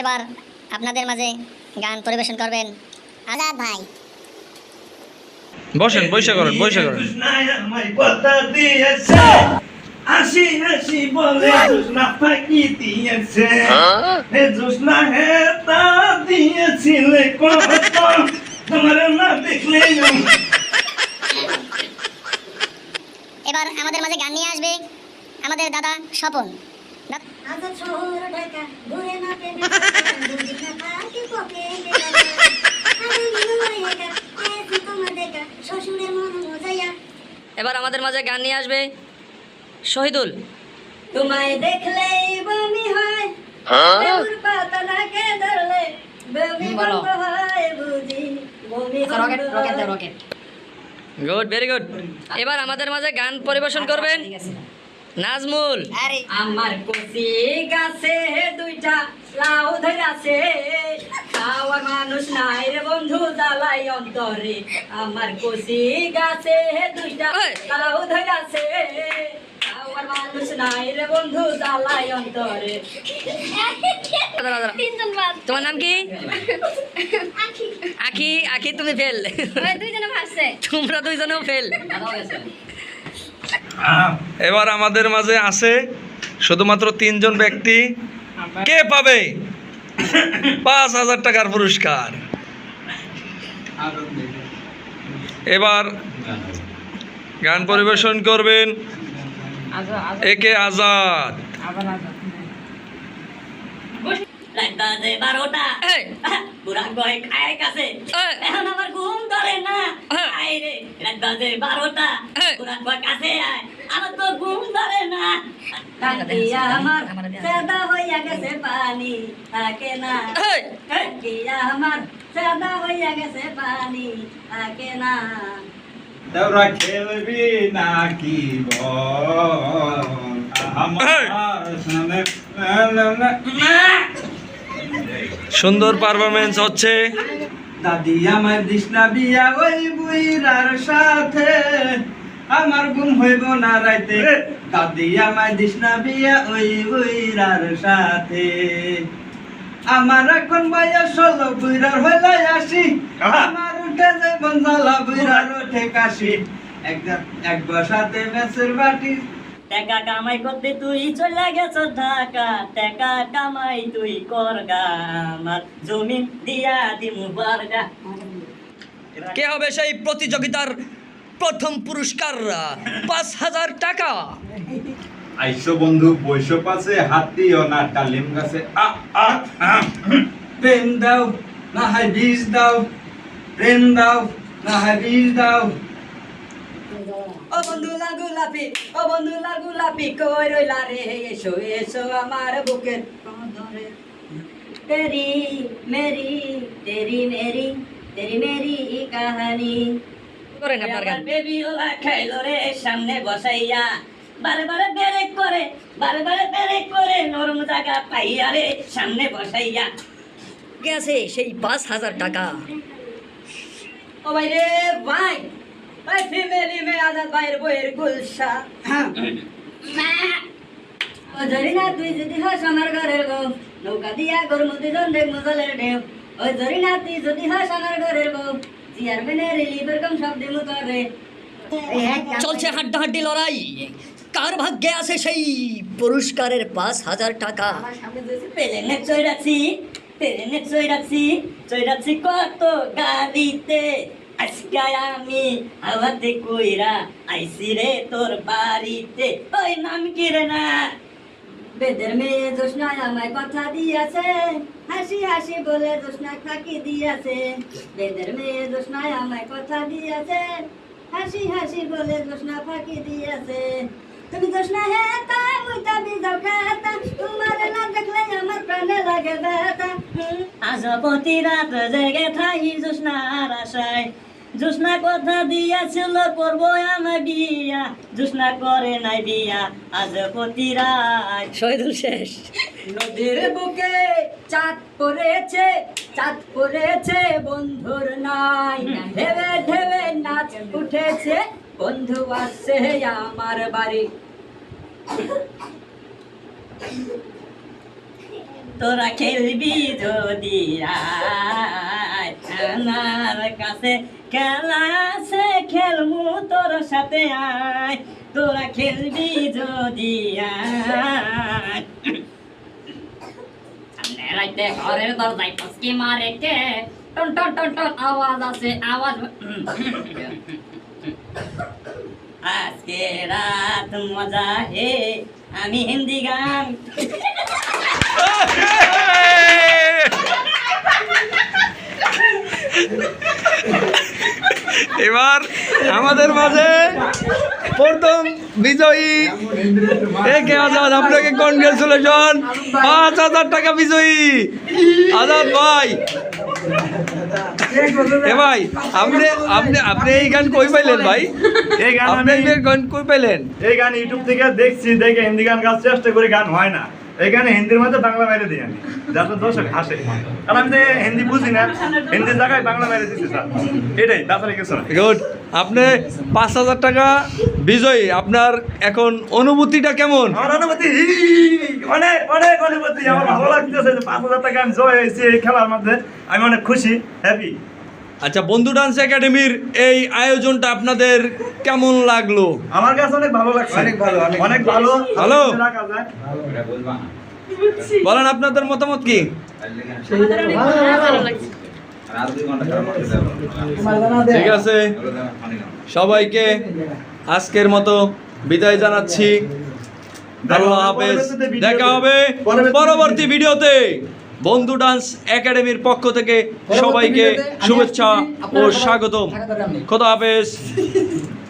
এবার আপনাদের মাঝে গান পরিবেশন করবেন আজাদ ভাই। বসেন বৈশা করেন বৈশা করেন। কৃষ্ণায় আমায় কথা দিয়েছে হাসি হাসি বলে জোসনা ফাঁকি দিয়েছে হে জোসনা হে তা দিয়েছিলে কত তোমার না দেখলে এবার আমাদের মাঝে গান নিয়ে আসবে আমাদের দাদা স্বপন। আজ শহর ঢাকা ঘুরে না দুদিন না পকে এবার আমাদের মাঝে গান নিয়ে আসবে শহীদুল। তোমায় দেখলেই বমি হয় পাতা নাকে ধরলে বমি বন্ধ হয় বুঝি বমি rocket rocket rocket good very good এবার আমাদের মাঝে গান পরিবেশন করবেন। নাজমুল। আরে। আমার কচি গাছে দুইটা লাউ ধরাছে। খাওয়ার মানুষ নাই রে বন্ধু জ্বালাই অন্তরে। আমার কচি গাছে দুইটা। লাউ ধরাছে। খাওয়ার মানুষ নাই রে বন্ধু জ্বালাই অন্তরে। তোমার নাম কি? আখি। আখি তুমি ফেল। তোমরা দুইজনেও ফেল। এবার আমাদের মাঝে আছে শুধুমাত্র তিনজন ব্যক্তি। কে পাবে? পাঁচ হাজার টাকার পুরস্কার। এবার গান পরিবেশন করবেন একে আজাদ। রাত বাজে বারোটা বুড়া গয় খায় কাছে এখন আমার ঘুম ধরে না। আয় রে রাত বাজে বারোটা। বুড়া গয় কাছে আয়। আমার তো ঘুম ধরে না। আমার সাদা হইয়া গেছে পানি? থাকে না। আমার সাদা হইয়া গেছে পানি? থাকে না। তোরা খেলবি নাকি বল? আমার সামনে সুন্দর পারফরমেন্স হচ্ছে। দাদি আমার দিশনা বিয়া ওই বুইরার সাথে। আমার ঘুম হইব না রাইতে। দাদি আমার দিশনা বিয়া ওই বুইরার সাথে। আমার এখন বয়স হলো বুইরার হইলে আসি আমার উঠে যে বঞ্জালা বুইরার ওঠে কাশি। একদম এক বসাতে মেসের বাটি টাকা কামাই করতে তুই চলে গেছ ঢাকা টাকা কামাই তুই কর গা আমার। জমিন দিয়া দিমু বর্গা। কে হবে সেই প্রতিযোগিতার প্রথম পুরস্কার? পাঁচ হাজার টাকা। আইসো বন্ধু বৈশ পাশে হাত দিও না ডালিম গাছে। আ আ আ। প্রেম দাও না হয় বীজ দাও। প্রেম দাও না হয় বীজ দাও। ও বন্ধু লাগু লাপি ও বন্ধু লাগু লাপি কই রইলা রে? এসো এসো আমার বুকের ধরে তেরি মেরি তেরি মেরি তেরি মেরি কাহানি। করেন আপনার গান? বেবি ওলা খাইলো রে সামনে বসাইয়া। বারে বারে ব্রেক করে বারে বারে ব্রেক করে নরম জায়গা পাইয়া রে সামনে বসাইয়া। আছে সেই পাঁচ হাজার টাকা। ও ভাই রে ভাই ভাই ফিমেলি মে আজাদ ভাইয়ের বইয়ের গুলশা ও না তুই যদি হস আমার ঘরের বউ নৌকা দিয়া গর মজলের ঢেউ ওই না তুই যদি হস আমার ঘরের বউ চেয়ারম্যানের রিলিভের কম চলছে হাড্ডাহাড্ডি লড়াই। কার ভাগ্যে আছে সেই পুরস্কারের পাঁচ হাজার টাকা? পেলেনে চৈরাছি পেলেনে চৈরাছি চৈরাছি কত গাড়িতে? আজকে আমি হাওয়াতে কইরা আইসি রে তোর বাড়িতে ওই নাম কি রে না বেদের মেয়ে জোসনায় আমায় কথা দিয়েছে হাসি হাসি বলে জোসনায় ফাঁকি দিয়েছে বেদের মেয়ে জোসনায় আমায় কথা দিয়েছে হাসি হাসি বলে জোসনা ফাঁকি দিয়েছে তুমি জোসনা হেতা মুইতা বিজাও খাতা তোমার না দেখলে আমার প্রাণে লাগে ব্যথা আজ প্রতি রাত জেগে থাই জোসনার আশায়। জোসনা কথা দিয়াছিল করব আমার বিয়া। জোসনা করে নাই বিয়া আজ প্রতি রাত। শহীদুল শেষ। নদীর বুকে চাঁদ পড়েছে চাঁদ পড়েছে বন্ধুর নাই। ঢেবে ঢেবে নাচ উঠেছে বন্ধু আসছে আমার বাড়ি। তোরা খেলবি যদি আমার কাছে খেলা আছে, খেলব তোর সাথে আয়। তোরা খেলবি যদি আয় রাইতে ঘরের দরজায় ফসকি মারে কে? টন টন টন টন, আওয়াজ আছে, আওয়াজ আজকে রাত মজা হে, আমি হিন্দি গান। এবার আমাদের মাঝে প্রথম বিজয়ী। একে আজাদ? আপনাকে কনগ্রেচুলেশন পাঁচ হাজার টাকা বিজয়ী। আজাদ ভাই। এ ভাই আপনি আপনি আপনি এই গান কই পাইলেন ভাই? এই গান আপনি গান কই পাইলেন? এই গান ইউটিউব থেকে দেখছি দেখে হিন্দি গান গাওয়ার চেষ্টা করে গান হয় না। এই গানে হিন্দির মধ্যে বাংলা মেরে দিই আমি। যাতে দর্শক হাসে। কারণ আমি তো হিন্দি বুঝি না হিন্দির জায়গায় বাংলা মেরে দিচ্ছি স্যার। এটাই তাছাড়া কিছু না। গুড আপনি পাঁচ হাজার টাকা বিজয়ী। আপনার এখন অনুভূতিটা কেমন? আমার অনুমতি অনেক অনেক অনুভূতি। আমার ভালো লাগতেছে পাঁচ হাজার টাকা আমি জয় হয়েছি এই খেলার মধ্যে। আমি অনেক খুশি হ্যাপি আচ্ছা বন্ধু ডান্স একাডেমির এই আয়োজনটা আপনাদের কেমন লাগল? আমার কাছে অনেক ভালো লাগছে। অনেক ভালো, অনেক ভালো। ভালো। বলেন আপনাদের মতামত কি? ঠিক আছে। সবাইকে আজকের মতো বিদায় জানাচ্ছি। আল্লাহ হাফেজ। দেখা হবে পরবর্তী ভিডিওতে। বন্ধু ডান্স একাডেমির পক্ষ থেকে সবাইকে শুভেচ্ছা ও স্বাগতম। খোদা হাফেজ।